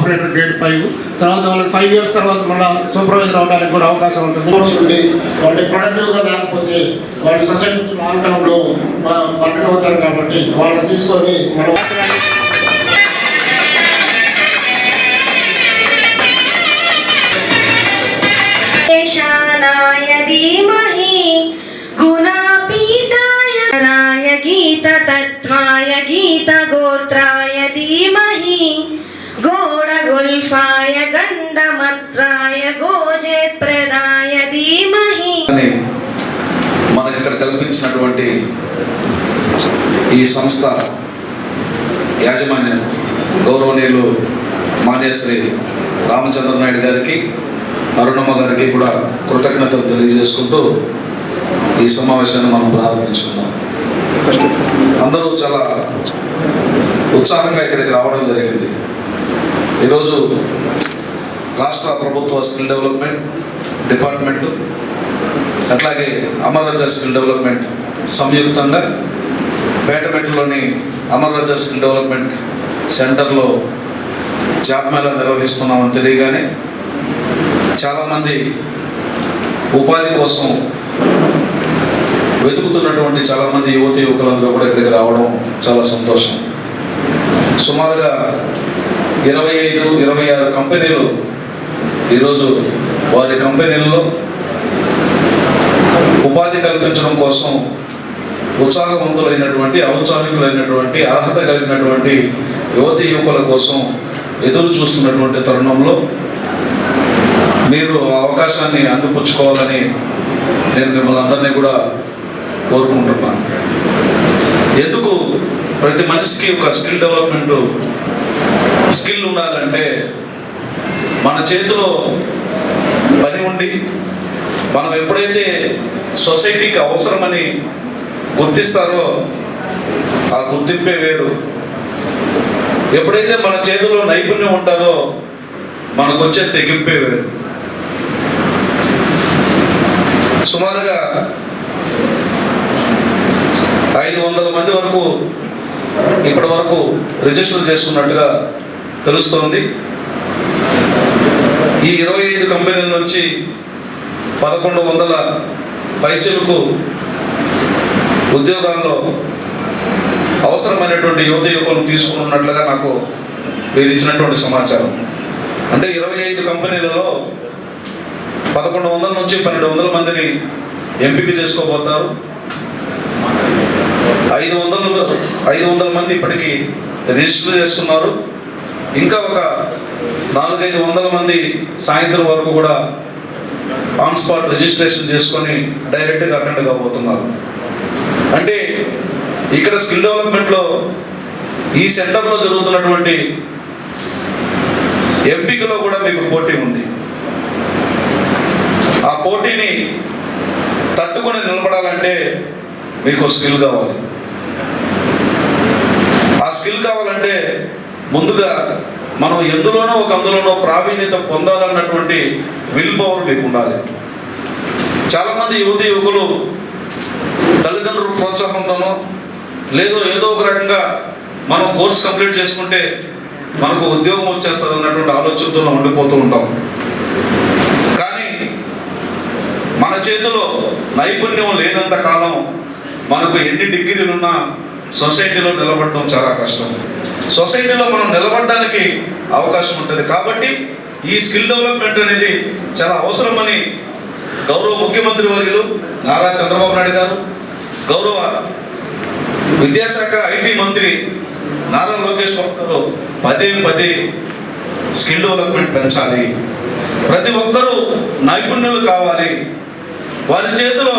Operator grade five. తర్వాత వాళ్ళకి five years తర్వాత మళ్ళీ సూపర్వైజర్ అవడానికి కూడా అవకాశం ఉంటుంది. ఉంటుంది వాళ్ళు ప్రొడక్టివ్గా లేకపోతే వాళ్ళు సొసైటీ లాంగ్ టర్మ్లో పట్టణ అవుతారు కాబట్టి వాళ్ళని తీసుకొని మనం మనకి ఇక్కడ కల్పించినటువంటి ఈ సంస్థ యాజమాన్యం గౌరవనీయులు మానేశ్వరి రామచంద్ర నాయుడు గారికి అరుణమ్మ గారికి కూడా కృతజ్ఞతలు తెలియజేసుకుంటూ ఈ సమావేశాన్ని మనం ప్రారంభించుకుందాం. అందరూ చాలా ఉత్సాహంగా ఇక్కడికి రావడం జరిగింది. ఈరోజు రాష్ట్ర ప్రభుత్వ స్కిల్ డెవలప్మెంట్ డిపార్ట్మెంట్ అట్లాగే అమర్రాజా స్కిల్ డెవలప్మెంట్ సంయుక్తంగా పేటమెట్లోని అమర్రాజా స్కిల్ డెవలప్మెంట్ సెంటర్లో జాబ్ మేళా నిర్వహిస్తున్నామని తెలియగానే చాలామంది ఉపాధి కోసం వెతుకుతున్నటువంటి చాలామంది యువతి యువకులందరూ కూడా ఇక్కడికి రావడం చాలా సంతోషం. సుమారుగా ఇరవై ఐదు ఇరవై ఆరు కంపెనీలు ఈరోజు వారి కంపెనీల్లో ఉపాధి కల్పించడం కోసం ఉత్సాహవంతులైనటువంటి ఔత్సాహికులైనటువంటి అర్హత కలిగినటువంటి యువతి యువకుల కోసం ఎదురు చూస్తున్నటువంటి తరుణంలో మీరు ఆ అవకాశాన్ని అందిపుచ్చుకోవాలని నేను మిమ్మల్ని అందరినీ కూడా కోరుకుంటున్నాను. ఎందుకు ప్రతి మనిషికి ఒక స్కిల్ డెవలప్మెంట్ స్కిల్ ఉండాలంటే మన చేతిలో పని ఉండి మనం ఎప్పుడైతే సొసైటీకి అవసరమని గుర్తిస్తారో ఆ గుర్తింపే వేరు. ఎప్పుడైతే మన చేతిలో నైపుణ్యం ఉంటుందో మనకు వచ్చే తెగింపే వేరు. సుమారుగా ఐదు వందల మంది వరకు ఇప్పటి వరకు రిజిస్టర్ చేసుకున్నట్టుగా తెలుస్తోంది. ఈ ఇరవై ఐదు కంపెనీల నుంచి పదకొండు వందల పైచలకు ఉద్యోగాల్లో అవసరమైనటువంటి యువత యువకులను తీసుకున్నట్లుగా నాకు మీరు ఇచ్చినటువంటి సమాచారం. అంటే ఇరవై ఐదు కంపెనీలలో పదకొండు వందల నుంచి పన్నెండు వందల మందిని ఎంపిక చేసుకోబోతారు. ఐదు వందలు ఐదు వందల మంది ఇప్పటికీ రిజిస్టర్ చేసుకున్నారు. ఇంకా ఒక నాలుగైదు వందల మంది సాయంత్రం వరకు కూడా ఆన్ స్పాట్ రిజిస్ట్రేషన్ చేసుకొని డైరెక్ట్గా అటెండ్ కాబోతున్నారు. అంటే ఇక్కడ స్కిల్ డెవలప్మెంట్లో ఈ సెంటర్లో జరుగుతున్నటువంటి ఎంపికలో కూడా మీకు పోటీ ఉంది. ఆ పోటీని తట్టుకొని నిలబడాలంటే మీకు స్కిల్ కావాలి. ఆ స్కిల్ కావాలంటే ముందుగా మనం ఎందులోనో ఒక అందులోనో ప్రావీణ్యత పొందాలన్నటువంటి విల్ పవర్ మీకు ఉండాలి చాలామంది యువతి యువకులు తల్లిదండ్రుల ప్రోత్సాహంతోనో లేదో ఏదో ఒక రకంగా మనం కోర్స్ కంప్లీట్ చేసుకుంటే మనకు ఉద్యోగం వచ్చేస్తుంది అన్నటువంటి ఆలోచనతో ఉండిపోతూ ఉంటాం. కానీ మన చేతిలో నైపుణ్యం లేనంత కాలం మనకు ఎన్ని డిగ్రీలు ఉన్నా సొసైటీలో నిలబడడం చాలా కష్టం. సొసైటీలో మనం నిలబడడానికి అవకాశం ఉంటుంది. కాబట్టి ఈ స్కిల్ డెవలప్మెంట్ అనేది చాలా అవసరమని గౌరవ ముఖ్యమంత్రి వర్యులు నారా చంద్రబాబు నాయుడు గారు గౌరవ విద్యాశాఖ ఐటీ మంత్రి నారా లోకేష్ బాబు గారు పదే పదే స్కిల్ డెవలప్మెంట్ పెంచాలి. ప్రతి ఒక్కరూ నైపుణ్యులు కావాలి. వారి చేతిలో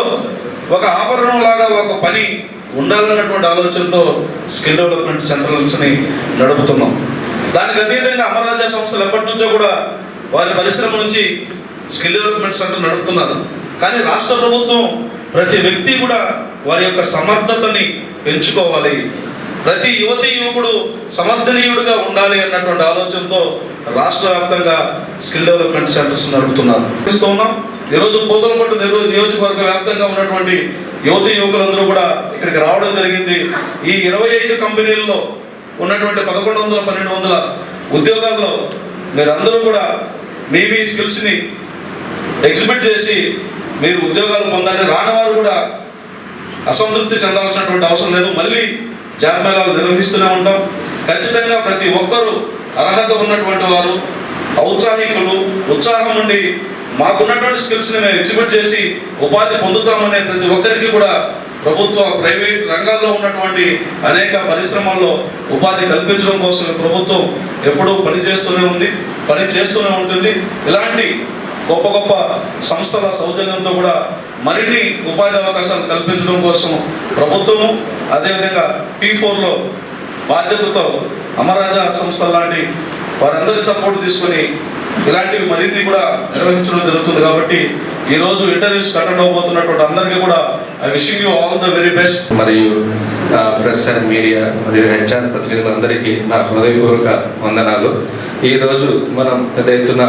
ఒక ఆభరణం లాగా ఒక పని ఉండాలన్నటువంటి ఆలోచనతో స్కిల్ డెవలప్మెంట్ సెంటర్స్ని నడుపుతున్నాం. దానికి అతీతంగా అమరరాజా సంస్థలు ఎప్పటి నుంచో కూడా వారి పరిశ్రమ నుంచి స్కిల్ డెవలప్మెంట్ సెంటర్ నడుపుతున్నారు. కానీ రాష్ట్ర ప్రభుత్వం ప్రతి వ్యక్తి కూడా వారి యొక్క సమర్థతని పెంచుకోవాలి. ప్రతి యువతి యువకుడు సమర్థనీయుడుగా ఉండాలి అన్నటువంటి ఆలోచనతో రాష్ట్ర వ్యాప్తంగా స్కిల్ డెవలప్మెంట్ సెంటర్స్ నడుపుతున్నారు. ఈరోజు పోతలపట్టు నిరో- నియోజకవర్గ వ్యాప్తంగా ఉన్నటువంటి యువతి యువకులందరూ కూడా ఇక్కడికి రావడం జరిగింది. ఈ ఇరవై ఐదు కంపెనీల్లో ఉన్నటువంటి పదకొండు వందల పన్నెండు వందల ఉద్యోగాల్లో మీరందరూ కూడా మీ మీ స్కిల్స్ని ఎగ్జిబిట్ చేసి మీరు ఉద్యోగాలు పొందండి. రాని వారు కూడా అసంతృప్తి చెందాల్సినటువంటి అవసరం లేదు. మళ్ళీ జాబ్ మేళాలు నిర్వహిస్తూనే ఉంటాం. ఖచ్చితంగా ప్రతి ఒక్కరూ అర్హత ఉన్నటువంటి వారు ఔత్సాహికులు ఉత్సాహం ఉండి మాకున్నటువంటి స్కిల్స్ని మేము ఎగ్జిబిట్ చేసి ఉపాధి పొందుతామనే ప్రతి ఒక్కరికి కూడా ప్రభుత్వ ప్రైవేట్ రంగాల్లో ఉన్నటువంటి అనేక పరిశ్రమల్లో ఉపాధి కల్పించడం కోసం ప్రభుత్వం ఎప్పుడూ పనిచేస్తూనే ఉంది పని చేస్తూనే ఉంటుంది. ఇలాంటి గొప్ప గొప్ప సంస్థల సౌజన్యంతో కూడా మరిన్ని ఉపాధి అవకాశాలు కల్పించడం కోసం ప్రభుత్వము అదేవిధంగా పీ ఫోర్లో బాధ్యతతో అమరాజా సంస్థ లాంటి వారందరి సపోర్ట్ తీసుకొని ఇలాంటివి మరిన్ని కూడా నిర్వహించడం జరుగుతుంది కాబట్టి ఈ రోజు ఇంటర్వ్యూస్ అటెండ్ అవబోతున్నటువంటి అందరికీ కూడా I wishing you all the very best మరియు ప్రెస్ అండ్ మీడియా మరియు హెచ్ఆర్ ప్రతినిధులందరికీ నా హృదయపూర్వక వందనాలు. ఈ రోజు మనం పెద్ద ఎత్తున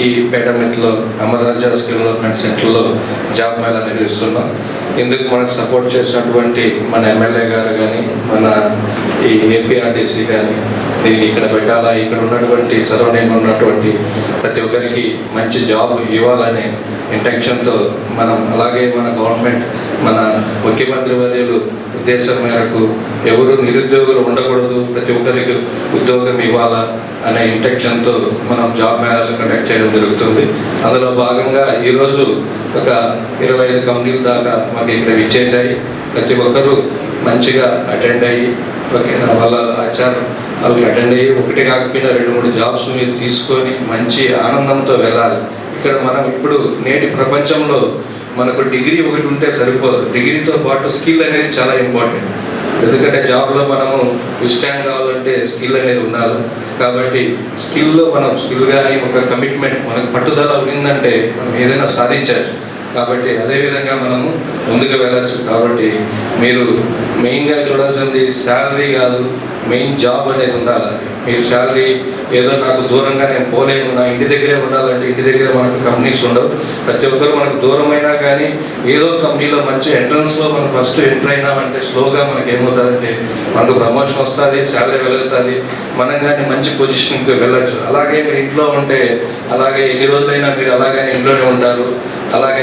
ఈ పేటమెంట్లో అమరరాజా స్కిల్ డెవలప్మెంట్ సెంటర్లో జాబ్ మేళా నిర్వహిస్తున్నాం. ఇందుకు మనకు సపోర్ట్ చేసినటువంటి మన ఎమ్మెల్యే గారు కానీ మన ఈ ఏపీఆర్టీసీ కానీ దీన్ని ఇక్కడ పెట్టాలా? ఇక్కడ ఉన్నటువంటి సరౌండింగ్ ఉన్నటువంటి ప్రతి ఒక్కరికి మంచి జాబ్ ఇవ్వాలనే ఇంటెన్షన్తో మనం అలాగే మన గవర్నమెంట్ మన ముఖ్యమంత్రి వర్యులు ఉద్దేశం మేరకు ఎవరు నిరుద్యోగులు ఉండకూడదు ప్రతి ఒక్కరికి ఉద్యోగం ఇవ్వాలా అనే ఇంటెన్షన్తో మనం జాబ్ మేళాలు కండక్ట్ చేయడం జరుగుతుంది. అందులో భాగంగా ఈరోజు ఒక ఇరవై ఐదు కంపెనీల దాకా మాకు ఇక్కడ ఇచ్చేసాయి ప్రతి ఒక్కరూ మంచిగా అటెండ్ అయ్యి ఓకే వాళ్ళ ఆచారం వాళ్ళకి అటెండ్ అయ్యి ఒకటి కాకపోయినా రెండు మూడు జాబ్స్ మీరు తీసుకొని మంచి ఆనందంతో వెళ్ళాలి. ఇక్కడ మనం ఇప్పుడు నేటి ప్రపంచంలో మనకు డిగ్రీ ఒకటి ఉంటే సరిపోదు. డిగ్రీతో పాటు స్కిల్ అనేది చాలా ఇంపార్టెంట్ ఎందుకంటే జాబ్లో మనము విస్టాండ్ కావాలంటే స్కిల్ అనేది ఉండాలి. కాబట్టి స్కిల్లో మనం స్కిల్ కానీ ఒక కమిట్మెంట్ మనకు పట్టుదల ఉందంటే మనం ఏదైనా సాధించవచ్చు. కాబట్టి అదేవిధంగా మనము ముందుకు వెళ్ళచ్చు. కాబట్టి మీరు మెయిన్గా చూడాల్సింది శాలరీ కాదు మెయిన్ జాబ్ అనేది ఉండాలి. మీరు శాలరీ ఏదో నాకు దూరంగా నేను పోలేను నా ఇంటి దగ్గరే ఉండాలంటే ఇంటి దగ్గర మనకు కంపెనీస్ ఉండవు. ప్రతి ఒక్కరు మనకు దూరమైనా కానీ ఏదో కంపెనీలో మంచి ఎంట్రన్స్లో మనం ఫస్ట్ ఎంటర్ అయినామంటే స్లోగా మనకి ఏమవుతుందంటే మనకు ప్రమోషన్ వస్తుంది శాలరీ వెలుగుతుంది. మనం కానీ మంచి పొజిషన్కి వెళ్ళొచ్చు. అలాగే మీరు ఇంట్లో ఉంటే అలాగే ఎన్ని రోజులైనా మీరు అలాగే ఇంట్లోనే ఉంటారు అలాగే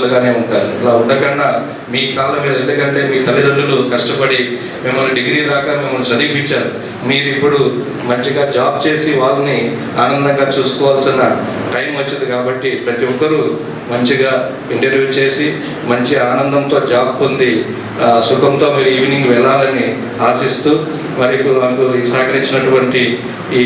తల్లిదండ్రులుగానే ఉంటారు. ఇలా ఉండకుండా మీ కాళ్ళ మీద ఎందుకంటే మీ తల్లిదండ్రులు కష్టపడి మిమ్మల్ని డిగ్రీ దాకా మిమ్మల్ని చదివించారు మీరు ఇప్పుడు మంచిగా జాబ్ చేసి వాళ్ళని ఆనందంగా చూసుకోవాల్సిన టైం వచ్చింది కాబట్టి ప్రతి ఒక్కరూ మంచిగా ఇంటర్వ్యూ చేసి మంచి ఆనందంతో జాబ్ పొంది సుఖంతో మీరు ఈవినింగ్ వెళ్ళాలని ఆశిస్తూ మరి నాకు సహకరించినటువంటి ఈ